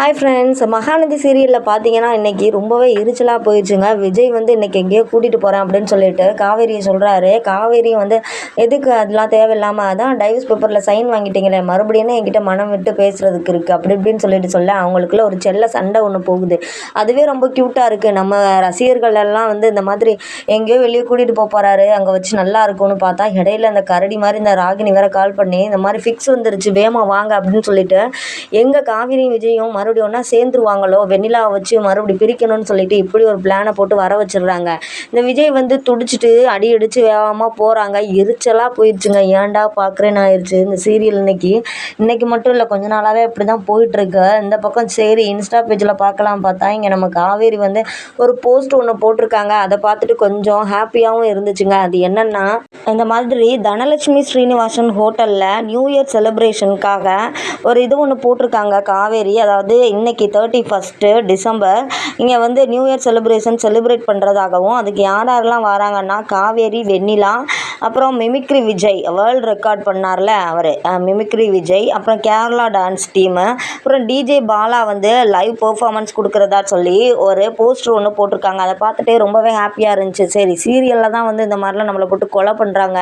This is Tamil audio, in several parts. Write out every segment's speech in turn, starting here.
ஹாய் ஃப்ரெண்ட்ஸ் மகாநதி சீரியலில் பார்த்தீங்கன்னா இன்றைக்கி ரொம்பவே எரிச்சலாக போயிடுச்சுங்க. விஜய் வந்து இன்றைக்கி எங்கேயோ கூட்டிகிட்டு போகிறேன் அப்படின்னு சொல்லிட்டு காவேரியை சொல்கிறாரு காவேரி வந்து எதுக்கு அதெல்லாம் தேவையில்லாமல் அதான் டைவர்ஸ் பேப்பரில் சைன் வாங்கிட்டீங்களே மறுபடியும் என்கிட்ட மனம் விட்டு பேசுகிறதுக்கு இருக்குது அப்படி இப்படின்னு சொல்லிட்டு சொல்ல அவங்களுக்குள்ள ஒரு செல்ல சண்டை ஒன்று போகுது. அதுவே ரொம்ப க்யூட்டாக இருக்குது நம்ம ரசிகர்கள் எல்லாம் வந்து இந்த மாதிரி எங்கேயோ வெளியே கூட்டிகிட்டு போக போகிறாரு அங்கே வச்சு நல்லா இருக்கும்னு பார்த்தா இடையில அந்த கரடி மாதிரி இந்த ராகினி வேற கால் பண்ணி இந்த மாதிரி ஃபிக்ஸ் வந்துருச்சு வேமா வாங்க அப்படின்னு சொல்லிட்டு எங்கள் காவேரி விஜயும் மறுபடியும் ஒன்றா சேர்ந்துருவாங்களோ? வெண்ணிலாவை வச்சு மறுபடி பிரிக்கணும்னு சொல்லிட்டு இப்படி ஒரு பிளானை போட்டு வர வச்சிடுறாங்க. இந்த விஜய் வந்து துடிச்சிட்டு அடி அடித்து வேகமாக போகிறாங்க எரிச்சலாக போயிடுச்சுங்க. ஏன்டா பார்க்குறேன்னு ஆயிடுச்சு இந்த சீரியல் இன்னைக்கு. இன்னைக்கு மட்டும் இல்லை கொஞ்ச நாளாகவே இப்படி தான் போயிட்டுருக்கு. இந்த பக்கம் சரி இன்ஸ்டா பேஜில் பார்க்கலாம் பார்த்தா இங்கே நம்ம காவேரி வந்து ஒரு போஸ்ட் ஒன்று போட்டிருக்காங்க. அதை பார்த்துட்டு கொஞ்சம் ஹாப்பியாகவும் இருந்துச்சுங்க. அது என்னென்னா இந்த மாதிரி தனலட்சுமி ஸ்ரீனிவாசன் ஹோட்டலில் நியூ இயர் செலிப்ரேஷனுக்காக ஒரு இது ஒன்று போட்டிருக்காங்க காவேரி. அதாவது இன்னைக்கு தேர்ட்டி ஃபஸ்ட்டு டிசம்பர். இங்கே வந்து நியூ இயர் செலிப்ரேஷன் செலிப்ரேட் பண்ணுறதாகவும் அதுக்கு யார் யாரெல்லாம் வராங்கன்னா காவேரி வெண்ணிலா அப்புறம் மிமிக்ரி விஜய் வேர்ல்டு ரெக்கார்ட் பண்ணார்ல அவர். மிமிக்ரி விஜய் அப்புறம் கேரளா டான்ஸ் டீமு அப்புறம் டிஜே பாலா வந்து லைவ் பெர்ஃபார்மன்ஸ் கொடுக்குறதா சொல்லி ஒரு போஸ்டர் ஒன்று போட்டிருக்காங்க. அதை பார்த்துட்டே ரொம்பவே ஹாப்பியாக இருந்துச்சு. சரி சீரியலில் தான் வந்து இந்த மாதிரிலாம் நம்மளை போட்டு கொலை பண்ணுறாங்க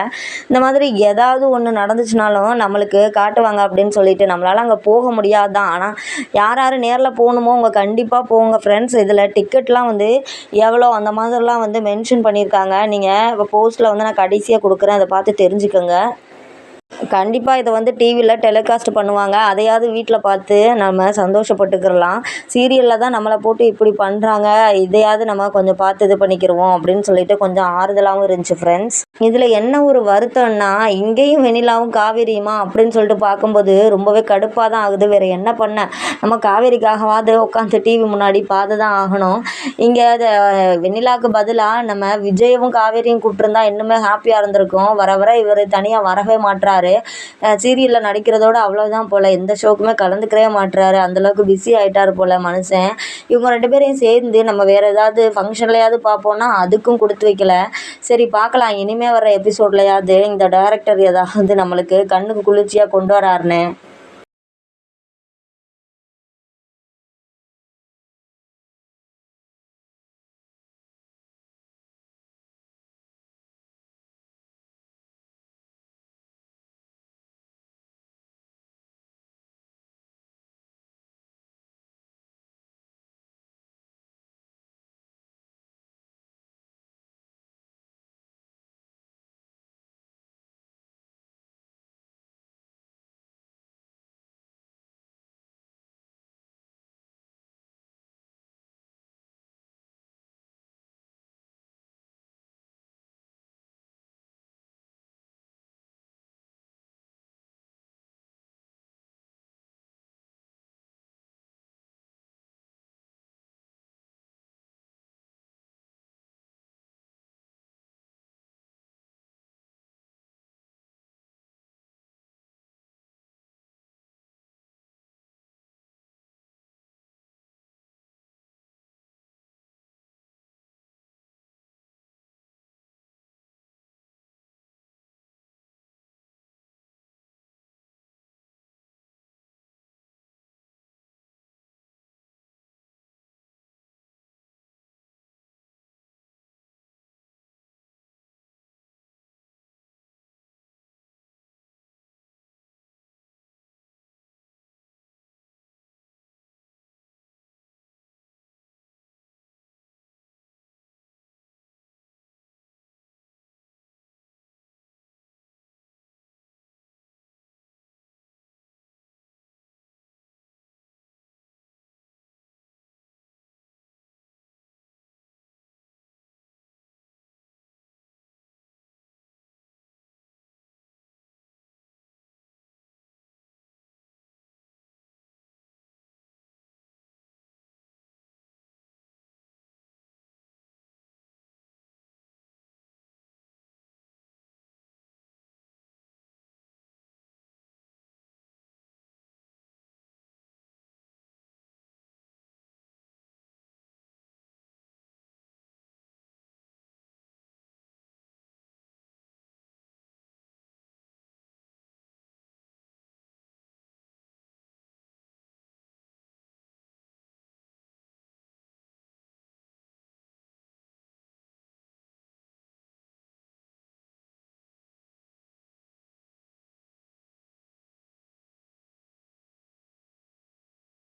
இந்த மாதிரி ஏதாவது ஒன்று நடந்துச்சுனாலும் நம்மளுக்கு காட்டுவாங்க அப்படின்னு சொல்லிட்டு நம்மளால் அங்கே போக முடியாது தான். ஆனால் யார் யார் நேரில் போகணுமோ அவங்க கண்டிப்பாக போங்க ஃப்ரெண்ட்ஸ் இதில் டிக்கெட்லாம் வந்து எவ்வளோ அந்த மாதிரிலாம் வந்து மென்ஷன் பண்ணியிருக்காங்க. நீங்கள் இப்போ போஸ்ட்டில் வந்து நான் கடைசியாக கொடுக்குறேன். அதை பார்த்து தெரிஞ்சுக்கோங்க. கண்டிப்பாக இதை வந்து டிவியில் டெலிகாஸ்ட் பண்ணுவாங்க. அதையாவது வீட்டில் பார்த்து நம்ம சந்தோஷப்பட்டுக்கிறலாம். சீரியலில் தான் நம்மளை போட்டு இப்படி பண்ணுறாங்க இதையாவது நம்ம கொஞ்சம் பார்த்து இது பண்ணிக்கிறோம் அப்படின்னு சொல்லிட்டு கொஞ்சம் ஆறுதலாகவும் இருந்துச்சு ஃப்ரெண்ட்ஸ் இதில் என்ன ஒரு வருத்தம்னா இங்கேயும் வெண்ணிலாவும் காவேரியுமா அப்படின்னு சொல்லிட்டு பார்க்கும்போது ரொம்பவே கடுப்பாக தான் ஆகுது. வேறு என்ன பண்ண? நம்ம காவேரிக்காகவாது உட்காந்து டிவி முன்னாடி பார்த்து தான் ஆகணும். இங்கே அதை வெண்ணிலாவுக்கு பதிலாக நம்ம விஜயவும் காவேரியும் கூப்பிட்டுருந்தா இன்னுமே ஹாப்பியாக இருந்திருக்கும். வர வர இவர் தனியாக வரவே மாட்றாரு. சீரியலில் நடிக்கிறதோட அவ்வளோதான் போல். எந்த ஷோக்குமே கலந்துக்கவே மாட்டுறாரு அந்தளவுக்கு பிஸி ஆகிட்டாரு போல் மனுஷன். இவங்க ரெண்டு பேரையும் சேர்ந்து நம்ம வேறு ஏதாவது ஃபங்க்ஷன்லையாவது பார்ப்போன்னா அதுக்கும் கொடுத்து வைக்கல. சரி பார்க்கலாம். இனிமேல் வர எபிசோட்லையாவது இந்த டேரக்டர் ஏதாவது நம்மளுக்கு கண்ணுக்கு குளிர்ச்சியாக கொண்டு வராருன்னு.